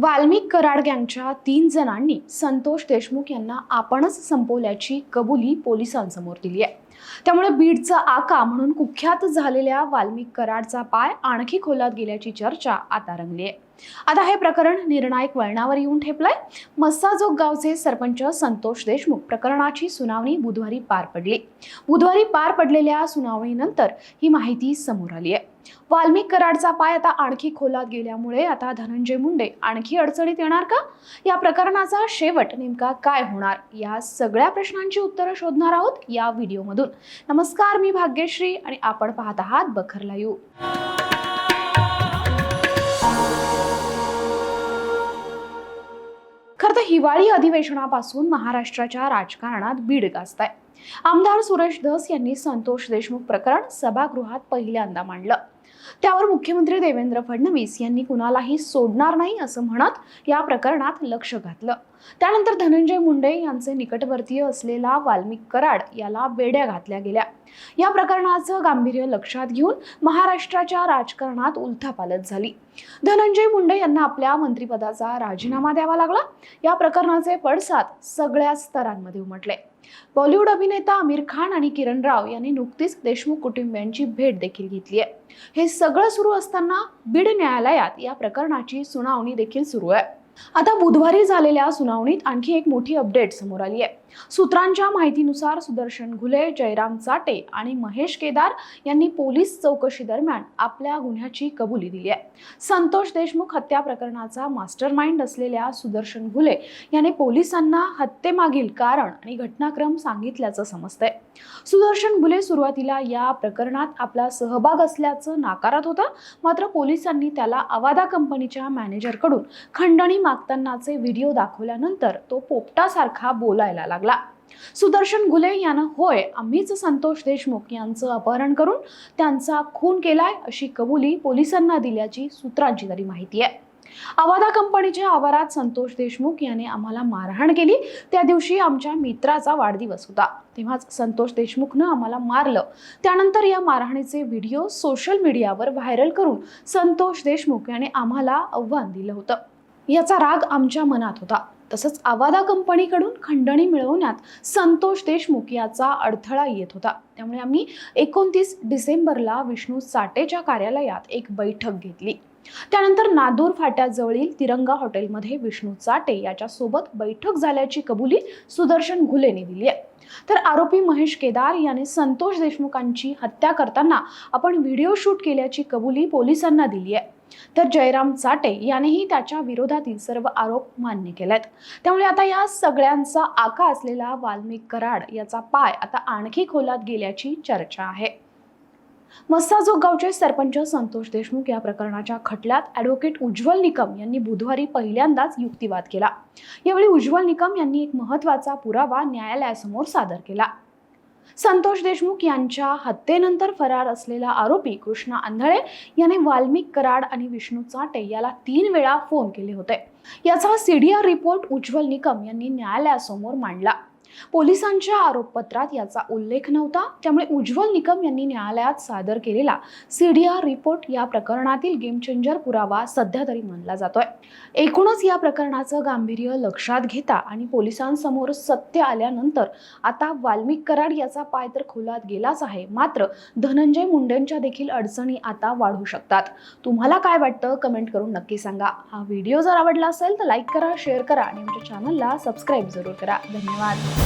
वाल्मिक कराड गँगच्या तीन जणांनी संतोष देशमुख यांना आपणच संपवल्याची कबुली पोलिसांसमोर दिली आहे. त्यामुळे बीडचा आका म्हणून कुख्यात झालेल्या वाल्मिक कराडचा पाय आणखी खोलात गेल्याची चर्चा आता रंगली आहे. आता हे प्रकरण निर्णायक वळणावर येऊन ठेपलंय. मस्साजोग गावचे सरपंच संतोष देशमुख प्रकरणाची सुनावणी बुधवारी पार पडली. बुधवारी पार पडलेल्या सुनावणीनंतर ही माहिती समोर आली आहे. वाल्मिक कराडचा पाय आता आणखी खोलात गेल्यामुळे आता धनंजय मुंडे आणखी अडचणीत येणार का? या प्रकरणाचा शेवट नेमका काय होणार? या सगळ्या प्रश्नांची उत्तरं शोधणार आहोत या व्हिडिओमधून. नमस्कार मी भाग्यश्री आणि आपण पाहत आहात बखरला यू हिवाळी अधिवेशनापासून महाराष्ट्राच्या राजकारणात बीड गाजत आहे आमदार सुरेश धस यांनी संतोष देशमुख प्रकरण सभागृहात पहिल्यांदा मांडलं. त्यावर मुख्यमंत्री देवेंद्र फडणवीस यांनी कुणालाही सोडणार नाही असं म्हणत या प्रकरणात लक्ष घातलं. त्यानंतर धनंजय मुंडे यांचे निकटवर्तीय असलेला वाल्मिक कराड याला बेड्या घातल्या गेल्या. या प्रकरणाचं गांभीर्य लक्षात घेऊन महाराष्ट्राच्या राजकारणात उलथापालत झाली. धनंजय मुंडे यांना आपल्या मंत्रिपदाचा राजीनामा द्यावा लागला. या प्रकरणाचे पडसाद सगळ्या स्तरांमध्ये उमटले. बॉलिवूड अभिनेता आमिर खान आणि किरण राव यांनी नुकतीच देशमुख कुटुंबियांची भेट देखील घेतली आहे. हे सगळं सुरू असताना बीड न्यायालयात या प्रकरणाची सुनावणी देखील सुरू आहे. आता बुधवारी झालेल्या सुनावणीत आणखी एक मोठी अपडेट समोर आली आहे. सूत्रांच्या माहितीनुसार सुदर्शन घुले जयराम चाटे आणि महेश केदार यांनी पोलीस चौकशी दरम्यान आपल्या गुन्ह्याची कबुली दिली आहे. संतोष देशमुख हत्या प्रकरणाचा मास्टर माइंड असलेल्या सुदर्शन घुले याने पोलिसांना हत्येमागील कारण आणि घटनाक्रम सांगितल्याचं समजतंय. सुदर्शन घुले सुरुवातीला या प्रकरणात आपला सहभाग असल्याचं नाकारत होता मात्र पोलिसांनी त्याला अवादा कंपनीच्या मॅनेजरकडून खंडणी मागतानाचे व्हिडिओ दाखवल्यानंतर तो पोपटासारखा बोलायला लागला. सुदर्शन घुले यानं होय आम्हीच संतोष देशमुख यांचं अपहरण करून त्यांचा खून केलाय अशी कबुली पोलिसांना दिल्याची सूत्रांची तरी माहिती आहे. अवादा कंपनीच्या आवारात संतोष देशमुख याने आम्हाला मारहाण केली. त्या दिवशी आमच्या मित्राचा वाढदिवस होता. तेव्हाच संतोष देशमुखनं आम्हाला मारलं. त्यानंतर या मारहाणीचे व्हिडिओ सोशल मीडियावर व्हायरल करून संतोष देशमुख याने आम्हाला आव्हान दिलं होतं. याचा राग आमच्या मनात होता. तसंच आवादा कंपनीकडून खंडणी मिळवण्यात संतोष देशमुख याचा अडथळा येत होता. त्यामुळे आम्ही एकोणतीस डिसेंबरला विष्णू साटेच्या कार्यालयात एक बैठक घेतली. त्यानंतर नादूर फाट्याजवळील तिरंगा हॉटेलमध्ये विष्णू चाटे याच्यासोबत बैठक झाल्याची कबुली सुदर्शन घुलेने दिली आहे तर आरोपी महेश केदार याने संतोष देशमुखांची हत्या करताना आपण व्हिडिओ शूट केल्याची कबुली पोलिसांना दिली आहे तर जयराम चाटे यानेही त्याच्या विरोधातील सर्व आरोप मान्य केलेत. त्यामुळे आता या सगळ्यांचा आका असलेला वाल्मिक कराड याचा पाय आता आणखी खोलात गेल्याची चर्चा आहे. मस्साजोग गावचे सरपंच संतोष देशमुख या प्रकरणाच्या खटल्यात ॲडव्होकेट उज्ज्वल निकम यांनी बुधवारी पहिल्यांदाच युक्तिवाद केला. यावेळी उज्ज्वल निकम यांनी एक महत्त्वाचा पुरावा न्यायालयासमोर सादर केला. संतोष देशमुख यांच्या हत्येनंतर फरार असलेला आरोपी कृष्णा आंधळे याने वाल्मिक कराड आणि विष्णू चाटे याला तीन वेळा फोन केले होते. याचा सीडीआर रिपोर्ट उज्ज्वल निकम यांनी न्यायालयासमोर मांडला. पोलिसांच्या आरोपपत्रात याचा उल्लेख नव्हता. त्यामुळे उज्ज्वल निकम यांनी न्यायालयात सादर केलेला सीडीआर रिपोर्ट या प्रकरणातील गेम चेंजर पुरावा सध्या तरी मानला जातोय. एकूणच या प्रकरणाचं गांभीर्य लक्षात घेता आणि पोलिसांसमोर सत्य आल्यानंतर आता वाल्मिक कराड याचा पाय तर खोलात गेलाच आहे. मात्र धनंजय मुंडेंच्या देखील अडचणी आता वाढू शकतात. तुम्हाला काय वाटतं? कमेंट करून नक्की सांगा. हा व्हिडिओ जर आवडला असेल तर लाईक करा शेअर करा आणि आमच्या चॅनलला सबस्क्राईब जरूर करा. धन्यवाद.